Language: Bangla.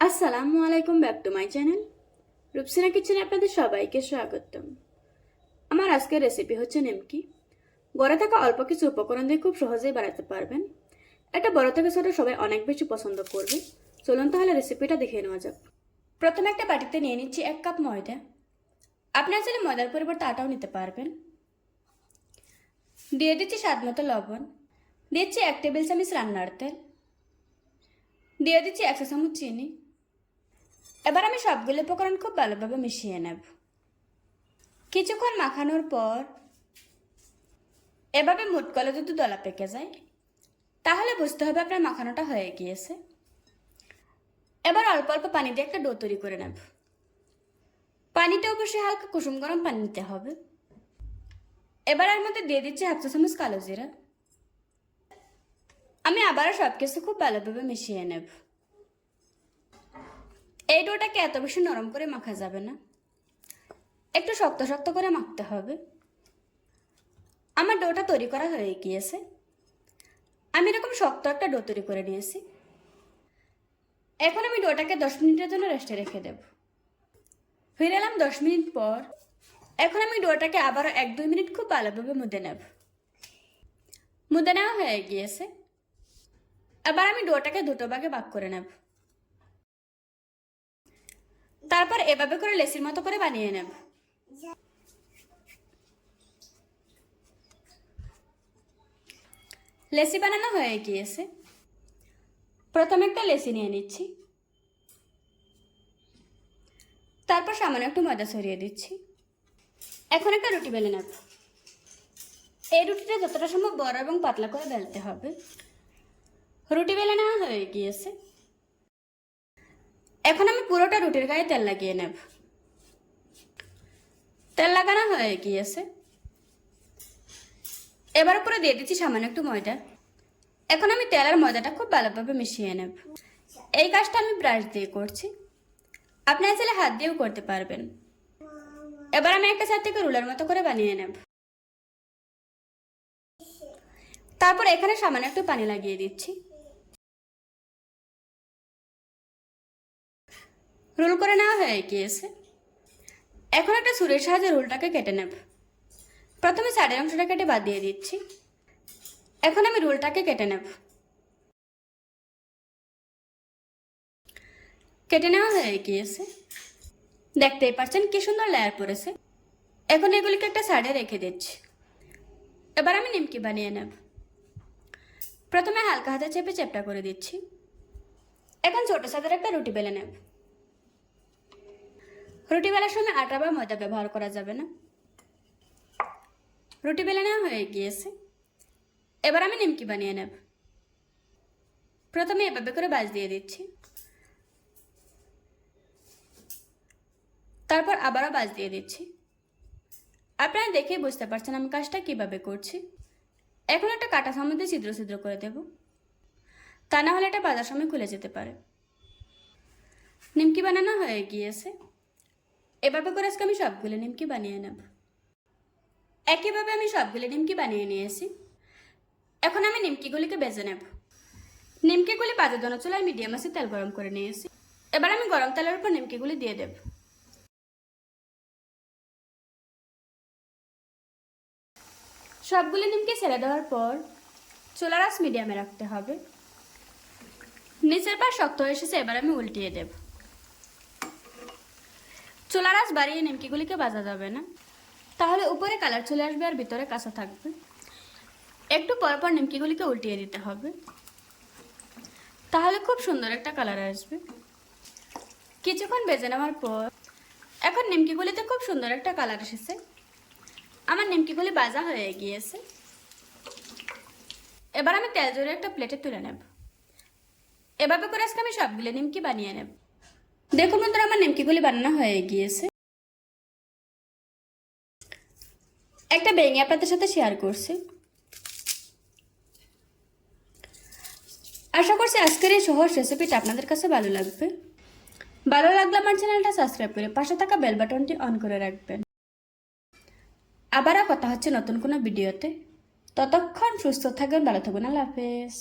আসসালামু আলাইকুম back to my channel. Rupsina কিচেনে আপনাদের সবাইকে স্বাগতম। আমার আজকের রেসিপি হচ্ছে নিমকি। ঘরে থাকা অল্প কিছু উপকরণ দিয়ে খুব সহজেই বানাতে পারবেন। এটা বড় থেকে ছোট সবাই অনেক বেশি পছন্দ করবে। চলুন তাহলে রেসিপিটা দেখে নেওয়া যাক। প্রথমে একটা বাটিতে নিয়ে নিচ্ছি এক কাপ ময়দা। আপনার চাইলে ময়দার পরিবর্তে আটাও নিতে পারবেন। দিয়ে দিচ্ছি স্বাদ মতো লবণ। দিচ্ছি এক টেবিল চামচ রান্নার তেল। দিয়ে দিচ্ছি একশো চামচ চিনি। এবার আমি সবগুলো উপকরণ খুব ভালোভাবে মিশিয়ে নেব। কিছুক্ষণ মাখানোর পর এভাবে মুট করলে যদি দলা পেকে যায়, তাহলে বুঝতে হবে আপনার মাখানোটা হয়ে গিয়েছে। এবার অল্প অল্প পানি দিয়ে একটা ডো তৈরি করে নেব। পানিটা অবশ্যই হালকা কুসুম গরম পানি নিতে হবে। এবার এর মধ্যে দিয়ে দিচ্ছি হাফ চা চামচ কালো জিরা। আমি আবারও সব কিছু খুব ভালোভাবে মিশিয়ে নেব। এই ডোটাকে এত বেশি নরম করে মাখা যাবে না। একটু শক্ত শক্ত করে মাখতে হবে। আমার ডোটা তৈরি করা হয়ে গিয়েছে। আমি এরকম শক্ত একটা ডো তৈরি করে নিয়েছি। এখন আমি ডোটাকে দশ মিনিটের জন্য রেস্টে রেখে দেব। ফিরে এলাম দশ মিনিট পর। এখন আমি ডোটাকে আবারও এক দুই মিনিট খুব ভালোভাবে মুদে নেব। মুদে নেওয়া হয়ে গিয়েছে। এবার আমি ডোটাকে দুটো ভাগে ভাগ করে নেব। তারপর এভাবে করে লেসির মতো করে বানিয়ে নেব। লেসি বানানো হয়ে গিয়েছে। প্রথমে একটা লেসি নিয়ে নিচ্ছি। তারপর সামান্য একটু ময়দা ছড়িয়ে দিচ্ছি। এখন একটা রুটি বেলে নেব। এই রুটিটা যতটা সম্ভব বড় এবং পাতলা করে বেলতে হবে। রুটি বেলে নেওয়া হয়ে গিয়েছে। এখন আমি পুরোটা রুটির গায়ে তেল লাগিয়ে নেব। তেল লাগানো হয়ে গিয়েছে। এবার উপরে দিয়ে দিচ্ছি সামান্য একটু ময়দা। এখন আমি তেল আর ময়দাটা খুব ভালোভাবে মিশিয়ে নেব। এই কাজটা আমি ব্রাশ দিয়ে করছি। আপনি চাইলে হাত দিয়েও করতে পারবেন। এবার আমি একটা সাইড থেকে রুলার মতো করে বানিয়ে নেব। তারপর এখানে সামান্য একটু পানি লাগিয়ে দিচ্ছি। রোল করে নেওয়া হয়ে গিয়েছে। এখন একটা সুরের সাহায্যে রোলটাকে কেটে নেব। প্রথমে সাইডের অংশটা কেটে বাদ দিয়ে দিচ্ছি। এখন আমি রোলটাকে কেটে নেব। কেটে নেওয়া হয়ে গিয়েছে। দেখতেই পাচ্ছেন কি সুন্দর লেয়ার পড়েছে। এখন এগুলিকে একটা সাইডে রেখে দিচ্ছি। এবার আমি নিমকি বানিয়ে নেব। প্রথমে হালকা হাতে চেপে চেপটা করে দিচ্ছি। এখন ছোট সাদের একটা রুটি বেলে নেব। রুটি বেলার সময় আটা বা ময়দা ব্যবহার করা যাবে না। রুটি বেলে নেওয়া হয়ে গিয়েছে। এবার আমি নিমকি বানিয়ে নেব। প্রথমে এভাবে করে বাজ দিয়ে দিচ্ছি। তারপর আবারও বাজ দিয়ে দিচ্ছি। আপনারা দেখেই বুঝতে পারছেন আমি কাজটা কীভাবে করছি। এখন একটা কাটা সামনে ছিদ্র ছিদ্র করে দেব। তা না হলে এটা বাজার সময় খুলে যেতে পারে। নিমকি বানানো হয়ে গিয়েছে। এভাবে করে আজকে আমি সবগুলো নিমকি বানিয়ে নেব। একইভাবে আমি সবগুলো নিমকি বানিয়ে নিয়েছি। এখন আমি নিমকিগুলিকে বেজে নেব। নিমকিগুলি বাজার জন্য চুলায় মিডিয়াম আছে তেল গরম করে নিয়েছি। এবার আমি গরম তেলের উপর নিমকিগুলি দিয়ে দেব। সবগুলি নিমকি ছেড়ে দেওয়ার পর চুলার আঁচ মিডিয়ামে রাখতে হবে। নিচের পা শক্ত হয়ে এসেছে, এবার আমি উল্টিয়ে দেব। চুলার আঁচ বাড়িয়ে নিমকিগুলিকে বাজা যাবে না। তাহলে উপরে কালার চলে আসবে আর ভিতরে কাঁচা থাকবে। একটু পর পর নিমকিগুলিকে উল্টিয়ে দিতে হবে। তাহলে খুব সুন্দর একটা কালার আসবে। কিছুক্ষণ বেজে নেওয়ার পর এখন নিমকিগুলিতে খুব সুন্দর একটা কালার এসেছে। আমার নিমকিগুলি বাজা হয়ে গিয়েছে। এবার আমি তেল জোরে একটা প্লেটে তুলে নেব। এভাবে করে আজকে আমি সবগুলো নিমকি বানিয়ে নেব। দেখুন বন্ধুরা, আমার নিমকিগুলি বানানো হয়ে গিয়েছে। একটা বেঙে আপনাদের সাথে শেয়ার করছি। আশা করছি আজকের এই সহজ রেসিপিটা আপনাদের কাছে ভালো লাগবে। ভালো লাগলে আমার চ্যানেলটা সাবস্ক্রাইব করে পাশে থাকা বেল বাটনটি অন করে রাখবেন। আবারও কথা হচ্ছে নতুন কোনো ভিডিওতে ততক্ষণ সুস্থ থাকবেন, ভালো থাকবেন, আল্লাহ হাফেজ।